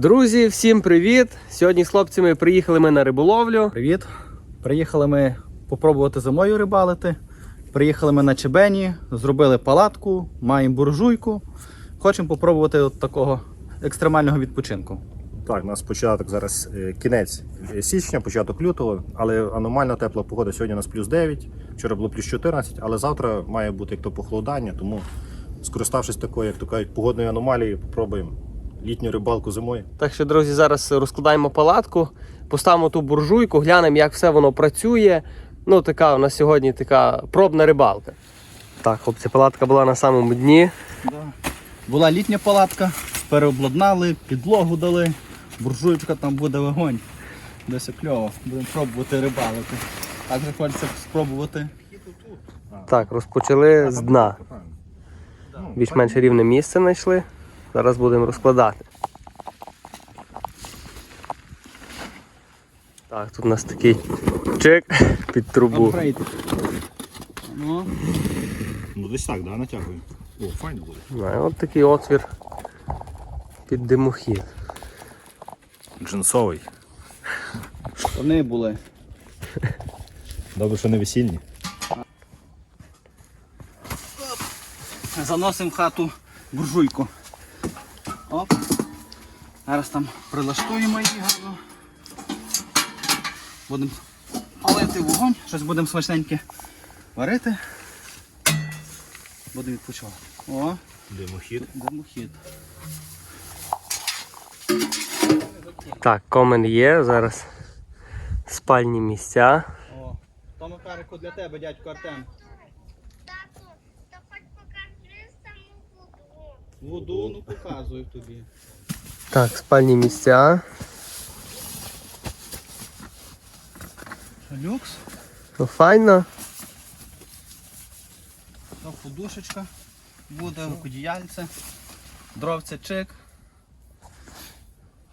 Друзі, всім привіт! Сьогодні з хлопцями приїхали ми на риболовлю. Привіт! Приїхали ми попробувати зимою рибалити. Приїхали ми на Чебені, зробили палатку, маємо буржуйку. Хочемо попробувати от такого екстремального відпочинку. Так, у нас початок зараз е, кінець січня, початок лютого, але аномально тепла погода. Сьогодні у нас плюс 9, вчора було плюс 14, але завтра має бути як то похолодання, тому скориставшись такою, як то кажуть, погодною аномалією, попробуємо літню рибалку зимою. Так що, друзі, зараз розкладаємо палатку, поставимо ту буржуйку, глянемо, як все воно працює. Ну, така у нас сьогодні така пробна рибалка. Так, хлопці, палатка була на самому дні. Була літня палатка, переобладнали, підлогу дали, буржуйка там буде вогонь. Десь кльово. Будемо пробувати рибалити. Також хочеться спробувати. Так, розпочали з дна. Більш-менш рівне місце знайшли. Зараз будемо розкладати. Так, тут у нас такий чек під трубу. Ну, Ну десь так, да, натягуємо. О, файно буде. Ну, От такий отвір під димохід. Джинсовий. штани були. Добре, що не весільні. Заносимо в хату буржуйку. Зараз там прилаштуємо її гарно. Будемо палити вогонь, щось будемо смачненьке варити. Будемо відпочивати. О, Димохід. димохід. Так, комен є, зараз спальні місця. О, Тому карику для тебе, дядько Артем. Тату, то хоч покажи саму воду. Воду, ну показую тобі. Так, спальні місця. Люкс, Ну, файно. то подушечка, буде рукодіяльце, дровця чик.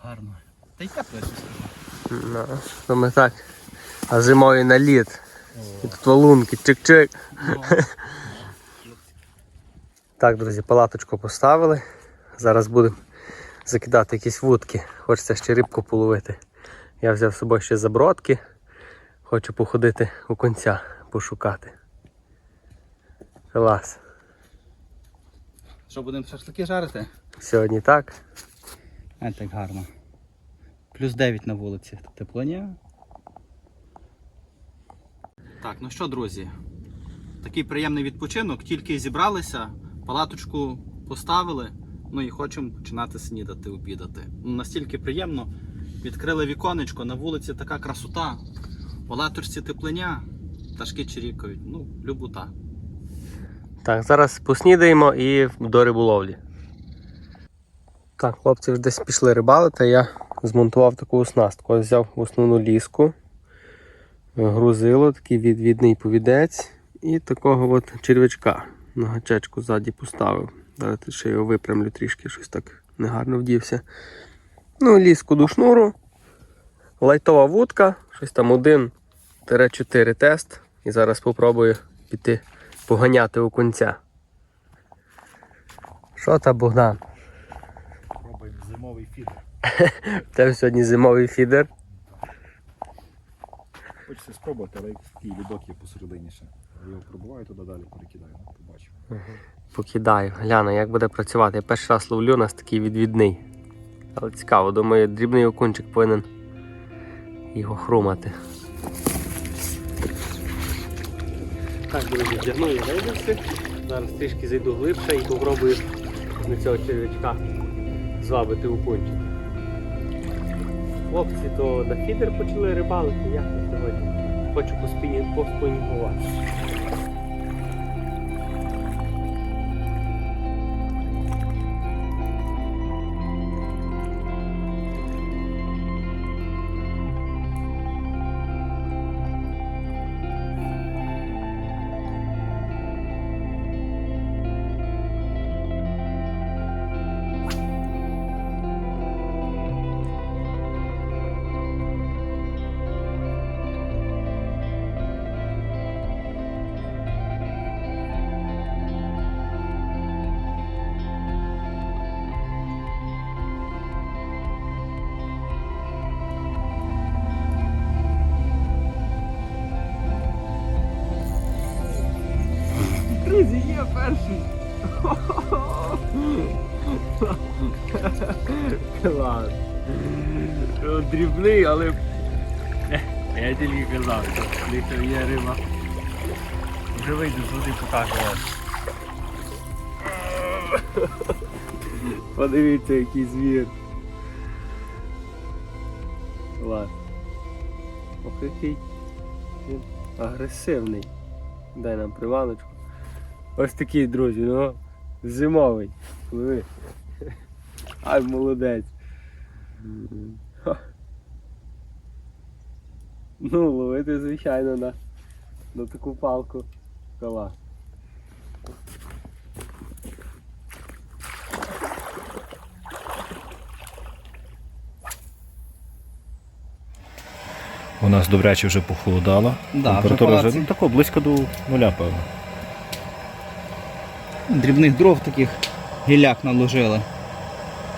Гарно. Та й тепло. Ну, то ми так. А зимою на лід. І тут валунки, чик-чик. Так, друзі, палаточку поставили. Зараз будемо закидати якісь вудки. Хочеться ще рибку половити. Я взяв з собою ще забродки. Хочу походити у конця, пошукати. Клас. Що будемо шашлики жарити? Сьогодні так. А так гарно. Плюс 9 на вулиці. Тепло ні? Так, ну що, друзі? Такий приємний відпочинок. Тільки зібралися, палаточку поставили. Ну і хочемо починати снідати, обідати. Ну, настільки приємно. Відкрили віконечко, на вулиці така красота. В палаточці теплиня, пташки чирікають. Ну, любота. Так, зараз поснідаємо і до риболовлі. Так, хлопці вже десь пішли рибалити. Я змонтував таку оснастку. Ось взяв основну ліску, грузило, такий відвідний повідець і такого от червячка на гачечку ззаді поставив. Зараз ще його випрямлю трішки, щось так негарно вдівся. Ну, ліску до шнуру, лайтова вудка, щось там 1-4 тест. І зараз спробую піти поганяти у кінця. Що та Богдан? Пробуємо зимовий фід. У тебе сьогодні зимовий фідер. Хочеться спробувати, але такий лідок є посередині ще. Я його пробуваю туди далі, перекидаю, ну, побачимо. Покидаю, гляну, як буде працювати. Я перший раз ловлю у нас такий відвідний. Але цікаво, думаю, дрібний окунчик повинен його хрумати. Так, друзі, вдягну я рейдерси. Зараз трішки зайду глибше і попробую на цього червячка звабити окунчик. Хлопці то на фідер почали рибалити, я сьогодні хочу поспіні- перший. Клас. Дрібний, але я тільки казав, що є риба. Вже вийду з води покажу вам. Подивіться, який звір. Клас. Ох, який він агресивний. Дай нам привалочку. Ось такий, друзі, ну, зимовий. Пливи. Ай, молодець. Ну, ловити, звичайно, на, на таку палку. Клас. У нас добряче вже похолодало. Да, Температура вже вже ну, тако, близько до нуля, певно. Дрібних дров таких гіляк наложили.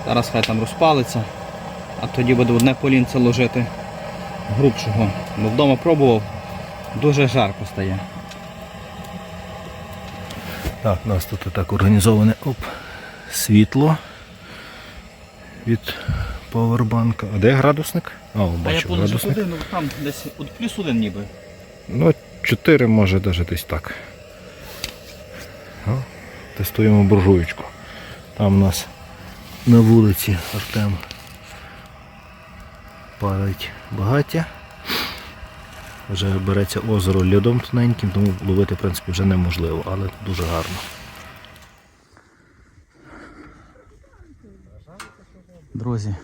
Зараз хай там розпалиться, а тоді буде одне полінце ложити грубшого. Бо вдома пробував, дуже жарко стає. Так, у нас тут так організоване оп, світло від повербанка. А де градусник? О, бачу градусник. ну там десь от плюс один ніби. Ну, 4 може навіть десь так. Тестуємо буржуєчку. Там у нас на вулиці Артем парить багаття. Вже береться озеро льодом тоненьким, тому ловити в принципі вже неможливо, але дуже гарно. Друзі,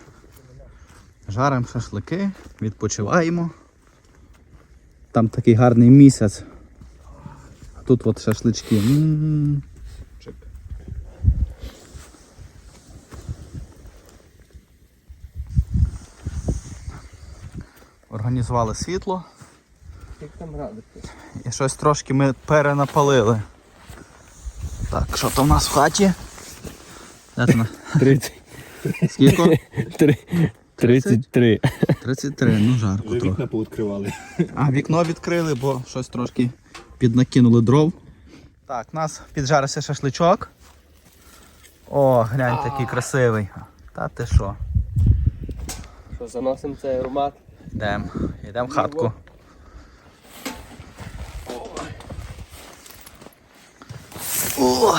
жаримо шашлики, відпочиваємо. Там такий гарний місяць. Тут от шашлички. М. Організували світло Як там градуси? і щось трошки ми перенапалили. Так, що там у нас в хаті? Де на- 30. Скільки? 33. 33, ну жарко трохи. повідкривали. А вікно відкрили, бо щось трошки піднакинули дров. Так, у нас піджарився шашличок. О, гляньте, який красивий. Та ти що? Що, заносимо цей аромат? Йдемо, йдемо в хатку. О!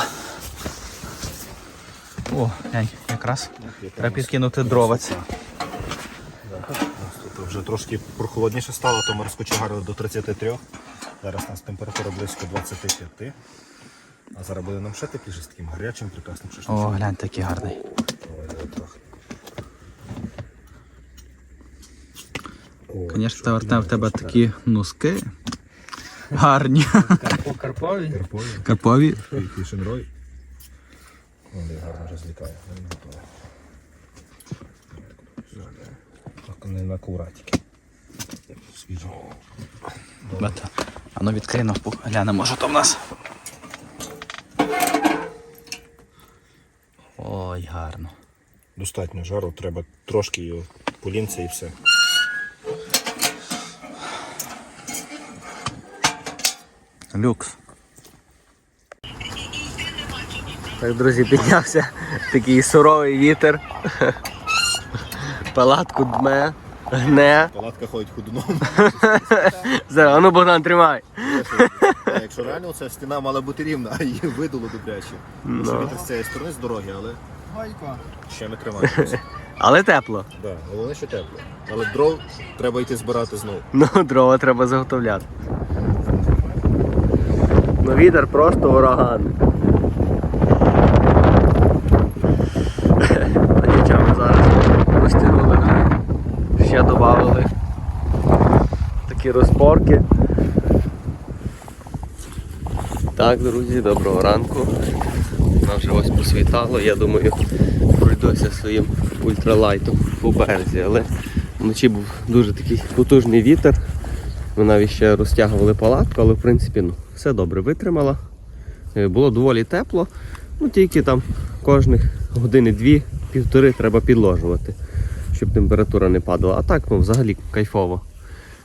О, глянь, якраз треба підкинути дровець. Тут вже трошки прохолодніше стало, то ми розкочегарили до 33. Зараз у нас температура близько 25. А зараз буде нам ще тепліше з таким гарячим, прекрасним О, шашличком. гляньте, який гарний. Ой, давай трохи. О, Звісно, що, в тебе такі носки. Гарні. Карпові? Карпові, Карпові. Вони гарно розлітає. Готові. Не на куратики. Свіжо. А ну відкриємо, глянемо, що там в нас. Ой, гарно. Достатньо жару, треба трошки його полінця і все. Люкс. Так, друзі, піднявся такий суровий вітер. Палатку дме, гне. Палатка ходить ходуном. Зараз, ну Богдан, тримай. Якщо реально ця стіна мала бути рівна, а її видуло добряче. Ну. Вітер з цієї сторони з дороги, але ще не тримаємося. Але тепло. Да, головне, що тепло. Але дров треба йти збирати знову. Ну, дрова треба заготовляти. Ну, вітер просто ураган. Нічого, зараз розтягнули, ще додали такі розпорки. Так, друзі, доброго ранку. Нам вже ось посвітало, я думаю, пройдуся своїм ультралайтом по березі, але вночі був дуже такий потужний вітер. Ми навіть ще розтягували палатку, але в принципі ну, все добре витримала. Е, Було доволі тепло, ну тільки там кожних години дві-півтори треба підложувати, щоб температура не падала. А так ну, взагалі кайфово.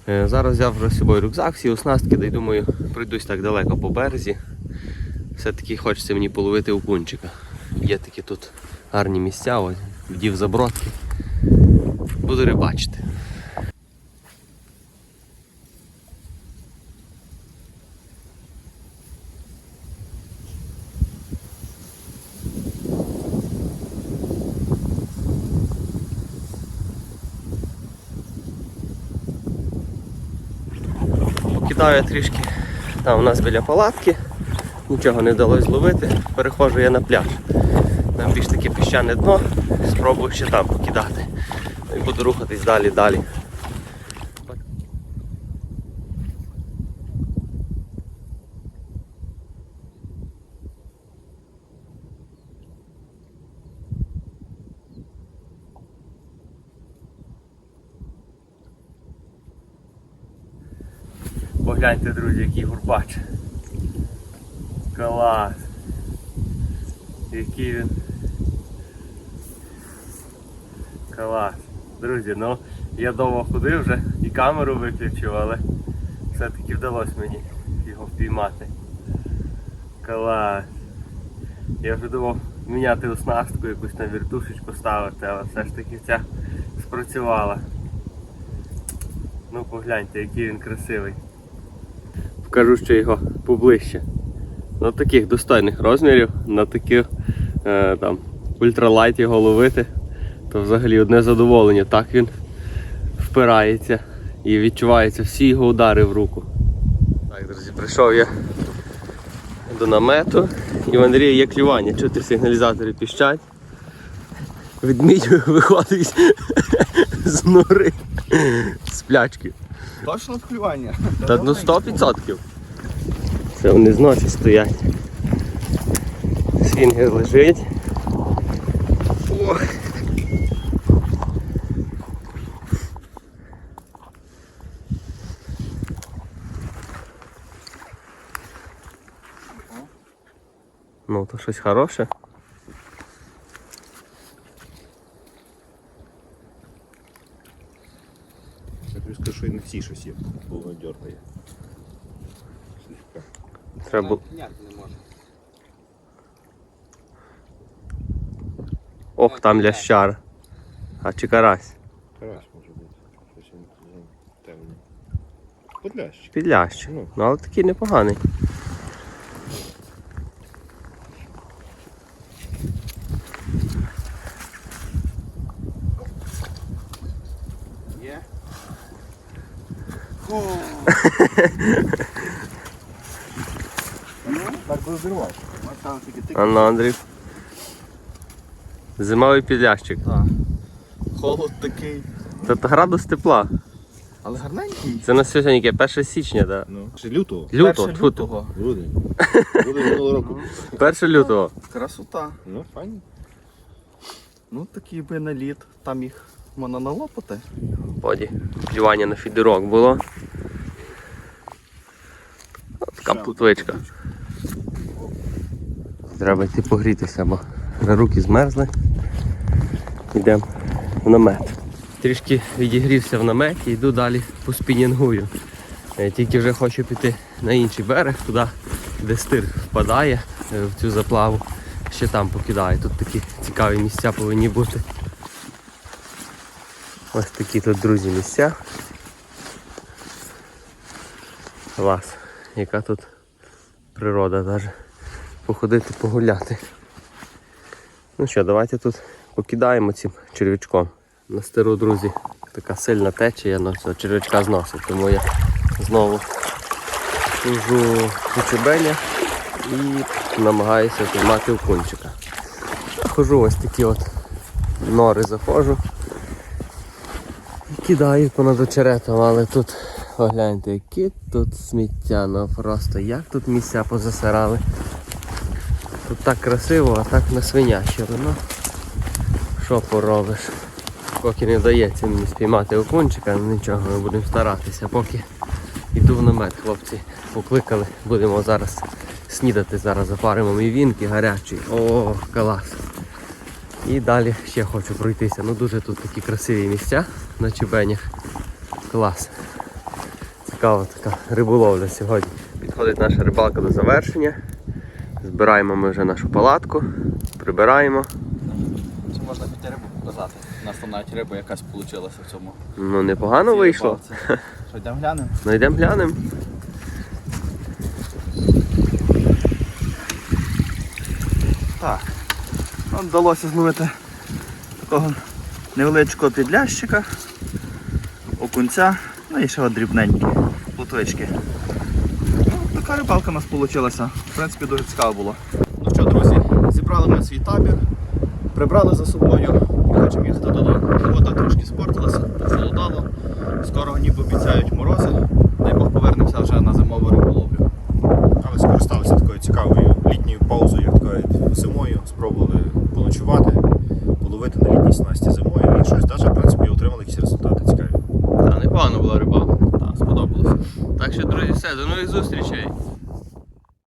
Е, Зараз взяв вже з собою рюкзак, всі оснастки, да й думаю, пройдусь так далеко по березі. Все-таки хочеться мені половити окунчика. Є такі тут гарні місця, ось вдів забродки. Буду рибачити. Покидаю трішки там у нас біля палатки. Нічого не вдалося зловити. перехожу я на пляж. Там більш таке піщане дно. Спробую ще там покидати. І буду рухатись далі далі. Погляньте, друзі, який гурбач. Клас. Який він. Клас. Друзі, ну я довго ходив вже і камеру виключив, але все-таки вдалося мені його впіймати. Клас. Я вже думав міняти оснастку, якусь там віртушечку ставити, але все ж таки ця спрацювала. Ну погляньте, який він красивий. Покажу ще його поближче. Ну таких достойних розмірів, на таких е, там ультралайт його ловити, то взагалі одне задоволення. Так він впирається і відчуваються всі його удари в руку. Так, друзі, прийшов я до намету і в Андрія є клювання. Чути сигналізатори піщать. Ведмідь виходить з нори, з плячки. Точно вклювання? Та ну 100%. Це вони зночі стоять. Свінгер лежить. Ох. Ну, то щось хороше. Я тобі скажу, що і не всі щось є, бо воно дергає. Треба. Ох, там лящар. А чи карась? Карась може бути. Щось він темне. Подлящик. Підлящик. Ну. Ну, але такий непоганий. Так ти. Анна Андрій. Зимовий підлящик. Так. Холод такий. Це то градус тепла. Але гарненький. Це на сьогодні яке? 1 січня, да? Ну. Ще лютого. Лютого, Перше лютого. Грудень. Грудень минулого року. 1 лютого. Красота. Ну, файно. Ну такий би наліт. Там їх можна налопати. Воді. Клювання на фідерок було. Така плутвичка. Треба йти погрітися, бо руки змерзли. Йдемо в намет. Трішки відігрівся в наметі, йду далі по спінінгую. Е, Тільки вже хочу піти на інший берег, туди, де стир впадає е, в цю заплаву. Ще там покидаю. Тут такі цікаві місця повинні бути. Ось такі тут, друзі, місця. Клас. Яка тут природа навіть. Походити, погуляти. Ну що, давайте тут покидаємо цим черв'ячком. На стару, друзі, така сильна течія, але цього черв'ячка зносить, тому я знову служу кучебеня і намагаюся піймати окунчика. Хожу ось такі от нори заходжу. Кидаю понад очеретом, але тут, погляньте, яке тут сміття, ну просто як тут місця позасирали. Тут так красиво, а так на свиняче, ну що поробиш? Поки не вдається мені спіймати окунчика, нічого, ми будемо старатися, поки йду в намет, хлопці покликали, будемо зараз снідати, зараз запаримо мівінки гарячі. О, клас! І далі ще хочу пройтися. Ну дуже тут такі красиві місця на чебенях. Клас. Цікава така риболовля сьогодні. Підходить наша рибалка до завершення. Збираємо ми вже нашу палатку, прибираємо. Чи можна піти рибу? показати, у нас навіть риба якась вийшла в цьому. Ну непогано вийшло. Що, йдемо глянемо? Ну йдемо глянемо. Так. Нам вдалося зловити такого невеличкого підлящика, окунця, ну і ще от дрібненькі плотвички. Ну, така рибалка у нас вийшла. В принципі, дуже цікаво було. Ну що, друзі, зібрали ми свій табір, прибрали за собою і хочемо їхати додому. Погода трошки спортилася, похолодало. Скоро ніби обіцяють морози. Дай Бог повернемося вже на зимову риболовлю. Але скористалися такою цікавою літньою паузою, як кажуть, зимою. Спробували поночувати, половити на літній снасті зимою і щось навіть, в принципі, отримали якісь результати цікаві.